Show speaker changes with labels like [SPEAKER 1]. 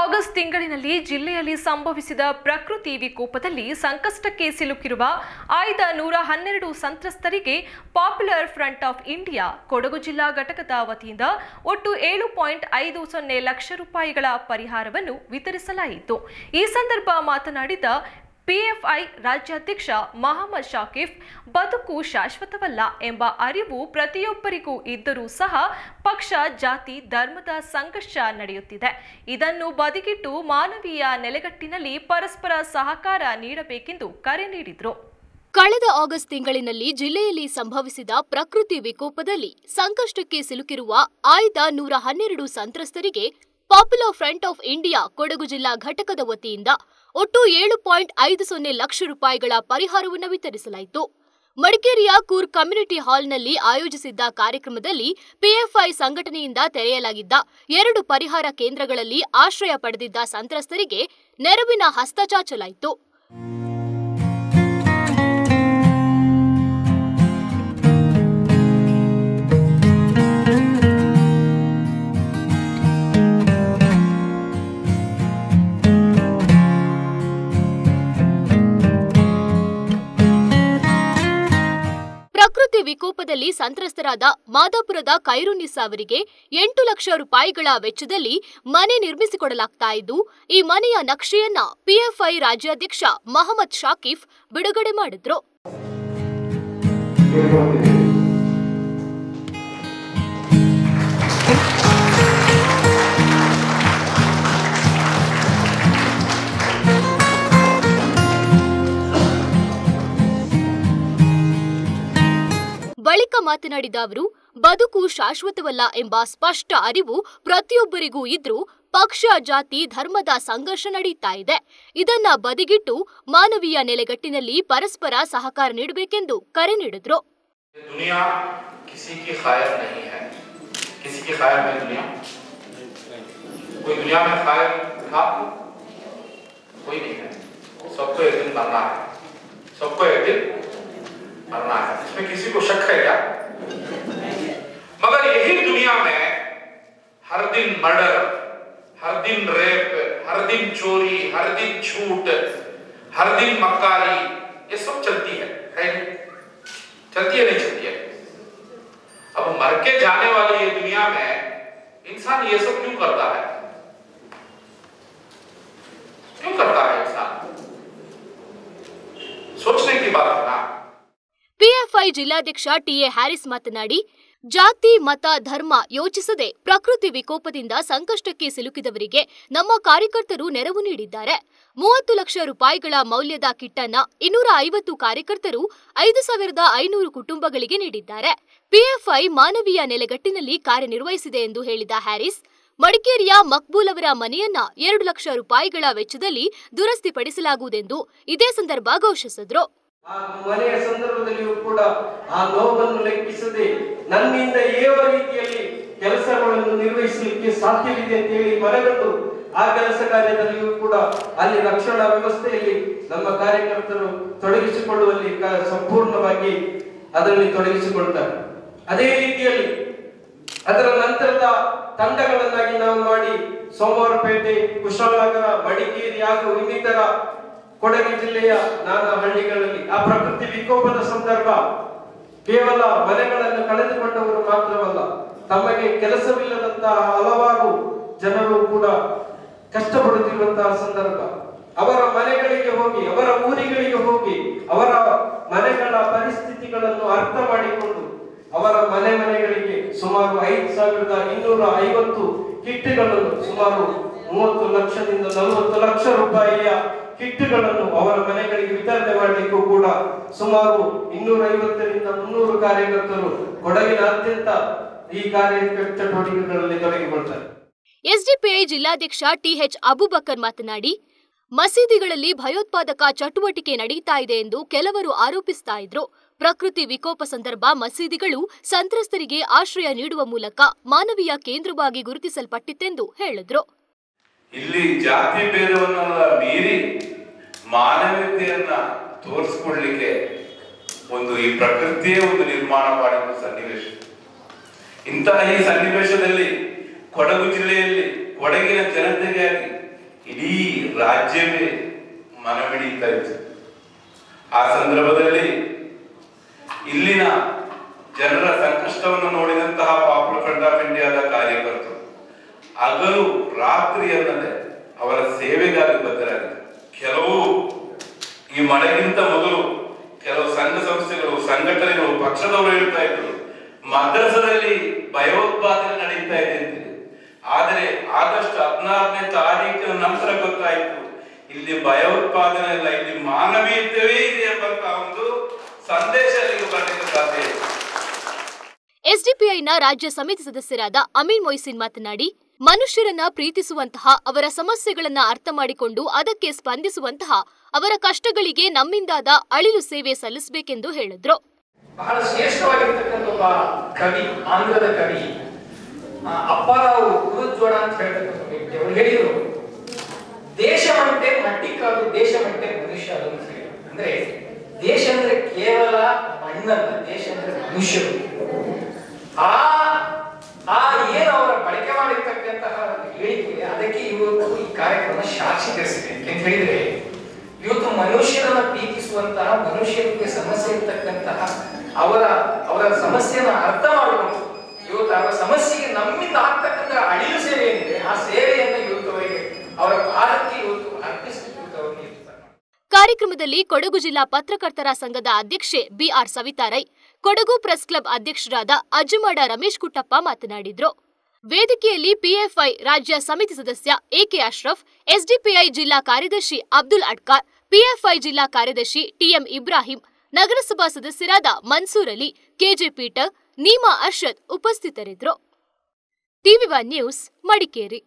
[SPEAKER 1] August ತಿಂಗಳಿನಲ್ಲಿ ಜಿಲ್ಲೆಯಲ್ಲಿ ಸಂಭವಿಸಿದ ಪ್ರಕೃತಿ ವಿಕೋಪದಲ್ಲಿ ಸಂಕಷ್ಟಕ್ಕೆ ಸಿಲುಕಿರುವ ಆಯ್ದ ನೂರ ಹನ್ನೆರಡು ಸಂತ್ರಸ್ತರಿಗೆ popular front of India, Kodagu ಜಿಲ್ಲಾ ಘಟಕದ ವತಿಯಿಂದ ಒಟ್ಟು ಏಳು ಪಾಯಿಂಟ್ ಐದು ಸೊನ್ನೆ ಲಕ್ಷ ರೂಪಾಯಿಗಳ ಪರಿಹಾರವನ್ನು ವಿತರಿಸಲಾಯಿತು. ಈ ಸಂದರ್ಭ ಮಾತನಾಡಿದ ಪಿಎಫ್ಐ ರಾಜ್ಯಾಧ್ಯಕ್ಷ ಮಹಮ್ಮದ್ ಶಾಕಿಫ್ ಬದುಕು ಶಾಶ್ವತವಲ್ಲ ಎಂಬ ಅರಿವು ಪ್ರತಿಯೊಬ್ಬರಿಗೂ ಇದ್ದರೂ ಸಹ ಪಕ್ಷ, ಜಾತಿ, ಧರ್ಮದ ಸಂಘರ್ಷ ನಡೆಯುತ್ತಿದೆ. ಇದನ್ನು ಬದಿಗಿಟ್ಟು ಮಾನವೀಯ ನೆಲೆಗಟ್ಟಿನಲ್ಲಿ ಪರಸ್ಪರ ಸಹಕಾರ ನೀಡಬೇಕೆಂದು ಕರೆ ನೀಡಿದರು.
[SPEAKER 2] ಕಳೆದ ಆಗಸ್ಟ್ ತಿಂಗಳಿನಲ್ಲಿ ಜಿಲ್ಲೆಯಲ್ಲಿ ಸಂಭವಿಸಿದ ಪ್ರಕೃತಿ ವಿಕೋಪದಲ್ಲಿ ಸಂಕಷ್ಟಕ್ಕೆ ಸಿಲುಕಿರುವ ಆಯ್ದ ನೂರ ಹನ್ನೆರಡು ಸಂತ್ರಸ್ತರಿಗೆ popular front of India Kodagu ಜಿಲ್ಲಾ ಘಟಕದ ವತಿಯಿಂದ ಒಟ್ಟು ಏಳು ಪಾಯಿಂಟ್ ಐದು ಸೊನ್ನೆ ಲಕ್ಷ ರೂಪಾಯಿಗಳ ಪರಿಹಾರವನ್ನು ವಿತರಿಸಲಾಯಿತು. ಮಡಿಕೇರಿಯ ಕೂರ್ ಕಮ್ಯುನಿಟಿ ಹಾಲ್ನಲ್ಲಿ ಆಯೋಜಿಸಿದ್ದ ಕಾರ್ಯಕ್ರಮದಲ್ಲಿ ಪಿಎಫ್ಐ ಸಂಘಟನೆಯಿಂದ ತೆರೆಯಲಾಗಿದ್ದ ಎರಡು ಪರಿಹಾರ ಕೇಂದ್ರಗಳಲ್ಲಿ ಆಶ್ರಯ ಪಡೆದಿದ್ದ ಸಂತ್ರಸ್ತರಿಗೆ ನೆರವಿನ ಹಸ್ತ ಚಾಚಲಾಯಿತು. ವಿಕೋಪದಲ್ಲಿ ಸಂತ್ರಸ್ತರಾದ ಮಾದಾಪುರದ ಖೈರುನ್ನಿಸಾ ಅವರಿಗೆ ಎಂಟು ಲಕ್ಷ ರೂಪಾಯಿಗಳ ವೆಚ್ಚದಲ್ಲಿ ಮನೆ ನಿರ್ಮಿಸಿಕೊಡಲಾಗ್ತಾ ಇದ್ದು, ಈ ಮನೆಯ ನಕ್ಷೆಯನ್ನ ಪಿಎಫ್ಐ ರಾಜ್ಯಾಧ್ಯಕ್ಷ ಮಹಮ್ಮದ್ ಶಾಕಿಫ್ ಬಿಡುಗಡೆ ಮಾಡಿದ್ರು. ಮಾತನಾಡಿದ ಅವರು ಬದುಕು ಶಾಶ್ವತವಲ್ಲ ಎಂಬ ಸ್ಪಷ್ಟ ಅರಿವು ಪ್ರತಿಯೊಬ್ಬರಿಗೂ ಇದ್ರೂ ಪಕ್ಷ ಜಾತಿ ಧರ್ಮದ ಸಂಘರ್ಷ ನಡೀತಾ ಇದೆ ಇದನ್ನ ಬದಿಗಿಟ್ಟು ಮಾನವೀಯ ನೆಲೆಗಟ್ಟಿನಲ್ಲಿ ಪರಸ್ಪರ ಸಹಕಾರ ನೀಡಬೇಕೆಂದು ಕರೆ ನೀಡಿದ್ರು
[SPEAKER 3] दुनिया किसी की खायर नहीं है किसी की खायर है दुनिया कोई दुनिया में खायर था कोई नहीं है सबको एक दिन मरना है सबको एक दिन मरना है इसमें किसी को शक है क्या हर दिन मर्डर हर दिन रेप हर दिन चोरी हर दिन झूठ हर दिन मक्कारी ये सब चलती है है नहीं? चलती है नहीं चलती है अब मर के जाने वाली ये दुनिया में इंसान ये सब क्यों करता है क्यों करता है इंसान सोचने की बात है ना
[SPEAKER 2] ಪಿಎಫ್ಐ ಜಿಲ್ಲಾಧ್ಯಕ್ಷ ಟಿಎ ಹ್ಯಾರಿಸ್ ಮಾತನಾಡಿ ಜಾತಿ, ಮತ, ಧರ್ಮ ಯೋಚಿಸದೆ ಪ್ರಕೃತಿ ವಿಕೋಪದಿಂದ ಸಂಕಷ್ಟಕ್ಕೆ ಸಿಲುಕಿದವರಿಗೆ ನಮ್ಮ ಕಾರ್ಯಕರ್ತರು ನೆರವು ನೀಡಿದ್ದಾರೆ. ಮೂವತ್ತು ಲಕ್ಷ ರೂಪಾಯಿಗಳ ಮೌಲ್ಯದ ಕಿಟ್ಟನ್ನ ಇನ್ನೂರ ಐವತ್ತು ಕಾರ್ಯಕರ್ತರು ಐದು ಸಾವಿರದ ಐನೂರು ಕುಟುಂಬಗಳಿಗೆ ನೀಡಿದ್ದಾರೆ. ಪಿಎಫ್ಐ ಮಾನವೀಯ ನೆಲೆಗಟ್ಟಿನಲ್ಲಿ ಕಾರ್ಯನಿರ್ವಹಿಸಿದೆ ಎಂದು ಹೇಳಿದ ಹ್ಯಾರಿಸ್, ಮಡಿಕೇರಿಯ ಮಕ್ಬೂಲ್ ಅವರ ಮನೆಯನ್ನ ಎರಡು ಲಕ್ಷ ರೂಪಾಯಿಗಳ ವೆಚ್ಚದಲ್ಲಿ ದುರಸ್ತಿಪಡಿಸಲಾಗುವುದೆಂದು ಇದೇ ಸಂದರ್ಭ ಘೋಷಿಸಿದ್ರು.
[SPEAKER 4] ಆ ಮನೆಯ ಸಂದರ್ಭದಲ್ಲಿಯೂ ಕೂಡ ಆ ನೋವನ್ನು ಲೆಕ್ಕಿಸದೆ ನನ್ನಿಂದ ಯಾವ ರೀತಿಯಲ್ಲಿ ಕೆಲಸಗಳನ್ನು ನಿರ್ವಹಿಸಲಿಕ್ಕೆ ಸಾಧ್ಯವಿದೆ ಅಂತ ಹೇಳಿ ಮನಗಂಡು ಆ ಕೆಲಸ ಕಾರ್ಯದಲ್ಲಿಯೂ ಕೂಡ ಅಲ್ಲಿ ರಕ್ಷಣಾ ವ್ಯವಸ್ಥೆಯಲ್ಲಿ ನಮ್ಮ ಕಾರ್ಯಕರ್ತರು ತೊಡಗಿಸಿಕೊಳ್ಳುವಲ್ಲಿ ಸಂಪೂರ್ಣವಾಗಿ ಅದರಲ್ಲಿ ತೊಡಗಿಸಿಕೊಳ್ತಾರೆ. ಅದೇ ರೀತಿಯಲ್ಲಿ ಅದರ ನಂತರದ ತಂಡಗಳನ್ನಾಗಿ ನಾವು ಮಾಡಿ ಸೋಮವಾರಪೇಟೆ ಕುಶಾಲನಗರ ಮಡಿಕೇರಿ ಹಾಗೂ ಇನ್ನಿತರ ಕೊಡಗು ಜಿಲ್ಲೆಯ ನಾನಾ ಹಳ್ಳಿಗಳಲ್ಲಿ ಆ ಪ್ರಕೃತಿ ವಿಕೋಪದ ಸಂದರ್ಭ ಕೇವಲ ಮನೆಗಳನ್ನು ಕಳೆದುಕೊಂಡವರು ಮಾತ್ರವಲ್ಲ, ತಮಗೆ ಕೆಲಸವಿಲ್ಲದಂತಹ ಹಲವಾರು ಜನರು ಕೂಡ ಕಷ್ಟಪಡುತ್ತಿರುವಂತಹ ಸಂದರ್ಭ. ಅವರ ಮನೆಗಳಿಗೆ ಹೋಗಿ, ಅವರ ಊರಿಗಳಿಗೆ ಹೋಗಿ, ಅವರ ಮನೆಗಳ ಪರಿಸ್ಥಿತಿಗಳನ್ನು ಅರ್ಥ ಮಾಡಿಕೊಂಡು ಅವರ ಮನೆ ಮನೆಗಳಿಗೆ ಸುಮಾರು ಐದು ಸಾವಿರದ ಇನ್ನೂರ ಐವತ್ತು ಕಿಟ್ಗಳನ್ನು, ಸುಮಾರು ಮೂವತ್ತು ಲಕ್ಷದಿಂದ ನಲವತ್ತು ಲಕ್ಷ ರೂಪಾಯಿಯ ಕಿಟ್ಗಳನ್ನು ಅವರ ಮನೆಗಳಿಗೆ ವಿತರಣೆ ಮಾಡಲಿಕ್ಕೂ ಕೂಡ ಸುಮಾರು ಇನ್ನೂರ ಐವತ್ತರಿಂದ ಮುನ್ನೂರು ಕಾರ್ಯಕರ್ತರು ಕೊಡಗಿನಾದ್ಯಂತ ಈ ಕಾರ್ಯ ಚಟುವಟಿಕೆಗಳಲ್ಲಿ ತೊಡಗಿಕೊಳ್ತಾರೆ.
[SPEAKER 2] ಎಸ್ಡಿಪಿಐ ಜಿಲ್ಲಾಧ್ಯಕ್ಷ ಟಿಎಚ್ ಅಬುಬಕರ್ ಮಾತನಾಡಿ ಮಸೀದಿಗಳಲ್ಲಿ ಭಯೋತ್ಪಾದಕ ಚಟುವಟಿಕೆ ನಡೆಯುತ್ತಾ ಇದೆ ಎಂದು ಕೆಲವರು ಆರೋಪಿಸ್ತಾ ಇದ್ರು. ಪ್ರಕೃತಿ ವಿಕೋಪ ಸಂದರ್ಭ ಮಸೀದಿಗಳು ಸಂತ್ರಸ್ತರಿಗೆ ಆಶ್ರಯ ನೀಡುವ ಮೂಲಕ ಮಾನವೀಯ ಕೇಂದ್ರವಾಗಿ ಗುರುತಿಸಲ್ಪಟ್ಟಿತ್ತೆಂದು ಹೇಳಿದ್ರು.
[SPEAKER 5] ಇಲ್ಲಿ ಜಾತಿ ಭೇದವನ್ನೆಲ್ಲ ಮೀರಿ ಮಾನವೀಯತೆಯನ್ನ ತೋರಿಸ್ಕೊಳ್ಳಿಕ್ಕೆ ಒಂದು ಈ ಪ್ರಕೃತಿಯೇ ಒಂದು ನಿರ್ಮಾಣ ಮಾಡಿದ ಸನ್ನಿವೇಶ. ಇಂತಹ ಈ ಸನ್ನಿವೇಶದಲ್ಲಿ ಕೊಡಗು ಜಿಲ್ಲೆಯಲ್ಲಿ ಕೊಡಗಿನ ಜನತೆಗಾಗಿ ಇಡೀ ರಾಜ್ಯವೇ ಮನಮಿಡಿಯುತ್ತಾ ಇತ್ತು. ಆ ಸಂದರ್ಭದಲ್ಲಿ ಇಲ್ಲಿನ ಜನರ ಸಂಕಷ್ಟವನ್ನು ನೋಡಿದಂತಹ ಪಾಪುಲರ್ ಫ್ರಂಟ್ ಆಫ್ ಇಂಡಿಯಾದ ಕಾರ್ಯಕರ್ತರು ಹಗಲು ರಾತ್ರಿ ಅನ್ನದೆ ಅವರ ಸೇವೆಗಾಗಿ ಬದ್ಧರಾಗಿದ್ದರು. ಕೆಲವು ಈ ಮಳೆಗಿಂತ ಮೊದಲು ಕೆಲವು ಸಂಘ ಸಂಸ್ಥೆಗಳು, ಸಂಘಟನೆಗಳು, ಪಕ್ಷದವರು ಹೇಳ್ತಾ ಇದ್ರು, ಮದ್ರಸದಲ್ಲಿ ಭಯೋತ್ಪಾದನೆ ನಡೀತಾ ಇದೆ ಅಂತ ಆದರೆ ಆಗಸ್ಟ್ ಹದಿನಾರನೇ ತಾರೀಕಿನ ನಂತರ ಗೊತ್ತಾಯಿತು, ಇಲ್ಲಿ ಭಯೋತ್ಪಾದನೆ ಇಲ್ಲ, ಇಲ್ಲಿ ಮಾನವೀಯತೆಯೇ ಇದೆ ಎಂಬಂತಹ ಒಂದು ಸಂದೇಶ ಅಲ್ಲಿಗೆ ಬರಲಿಕ್ಕೆ ಸಾಧ್ಯ ಇದೆ
[SPEAKER 2] ಎಸ್ಡಿಪಿಐನ ರಾಜ್ಯ ಸಮಿತಿ ಸದಸ್ಯರಾದ ಅಮೀನ್ ಮೊಯ್ಸಿನ್ ಮಾತನಾಡಿ, ಮನುಷ್ಯರನ್ನ ಪ್ರೀತಿಸುವಂತಹ, ಅವರ ಸಮಸ್ಯೆಗಳನ್ನ ಅರ್ಥ ಮಾಡಿಕೊಂಡು ಅದಕ್ಕೆ ಸ್ಪಂದಿಸುವಂತಹ, ಅವರ ಕಷ್ಟಗಳಿಗೆ ನಮ್ಮಿಂದಾದ ಅಳಿಲು ಸೇವೆ ಸಲ್ಲಿಸಬೇಕೆಂದು ಹೇಳಿದ್ರು.
[SPEAKER 6] ಬಹಳ ಶ್ರೇಷ್ಠವಾಗಿರ್ತಕ್ಕಂಥ ಒಬ್ಬ ಕವಿ, ಆಂಧ್ರದ ಕವಿ ಅಪ್ಪಾರಾವ್ ಗುರುಜ್ವಡ ಅಂತ ಹೇಳ್ತಕ್ಕಂಥ ವ್ಯಕ್ತಿ. ಅವರು ಹೇಳಿದ್ರು ಮಟ್ಟೆ ಮಟ್ಟಿ ಕಾದು ಮಟ್ಟೆ ಮನುಷ್ಯ ಅದು ಅಂದ್ರೆ ದೇಶ ಅಂದ್ರೆ ಕೇವಲ ಮಣ್ಣಲ್ಲ, ದೇಶ ಅಂದ್ರೆ ಮನುಷ್ಯರು. ಆ ಆ ಏನು ಅವರ ಬಳಕೆ ಮಾಡಿರ್ತಕ್ಕಂತಹ ಹೇಳಿಕೆ, ಅದಕ್ಕೆ ಇವತ್ತು ಈ ಕಾರ್ಯಕ್ರಮ ಸಾಕ್ಷೀಕರಿಸಿದೆ. ಅಂತ ಹೇಳಿದ್ರೆ ಇವತ್ತು ಮನುಷ್ಯರನ್ನ ಪ್ರೀತಿಸುವಂತಹ ಮನುಷ್ಯರಿಗೆ ಸಮಸ್ಯೆ ಇರ್ತಕ್ಕಂತಹ ಅವರ ಅವರ ಸಮಸ್ಯೆಯನ್ನ ಅರ್ಥ ಮಾಡಿಕೊಂಡು, ಇವತ್ತು ಅವರ ಸಮಸ್ಯೆಗೆ ನಮ್ಮಿಂದ ಆಗ್ತಕ್ಕಂತಹ ಅಳಿಲು ಸೇವೆ ಏನಿದೆ, ಆ ಸೇವೆಯನ್ನು ಇವತ್ತು ಅವರಿಗೆ, ಅವರ ಪಾದಕ್ಕೆ ಇವತ್ತು ಅರ್ಪಿಸಲಿಕ್ಕೆ ಇವತ್ತು ಅವರು ನಿರ್ಧಾರ ಮಾಡಿದ್ದಾರೆ.
[SPEAKER 2] ಕಾರ್ಯಕ್ರಮದಲ್ಲಿ ಕೊಡಗು ಜಿಲ್ಲಾ ಪತ್ರಕರ್ತರ ಸಂಘದ ಅಧ್ಯಕ್ಷೆ ಬಿಆರ್ ಸವಿತಾರೈ, ಕೊಡಗು ಪ್ರೆಸ್ ಕ್ಲಬ್ ಅಧ್ಯಕ್ಷರಾದ ಅಜ್ಜುಮಾಡ ರಮೇಶ್ ಕುಟ್ಟಪ್ಪ ಮಾತನಾಡಿದರು. ವೇದಿಕೆಯಲ್ಲಿ ಪಿಎಫ್ಐ ರಾಜ್ಯ ಸಮಿತಿ ಸದಸ್ಯ ಎಕೆ ಅಶ್ರಫ್, ಎಸ್ಡಿಪಿಐ ಜಿಲ್ಲಾ ಕಾರ್ಯದರ್ಶಿ ಅಬ್ದುಲ್ ಅಡ್ಕಾರ್, ಪಿಎಫ್ಐ ಜಿಲ್ಲಾ ಕಾರ್ಯದರ್ಶಿ ಟಿಎಂ ಇಬ್ರಾಹಿಂ, ನಗರಸಭಾ ಸದಸ್ಯರಾದ ಮನ್ಸೂರ್ ಅಲಿ, ಕೆಜೆ ಪೀಟರ್, ನೀಮಾ ಅರ್ಷದ್ ಉಪಸ್ಥಿತರಿದ್ದರು. TV news Madikeri.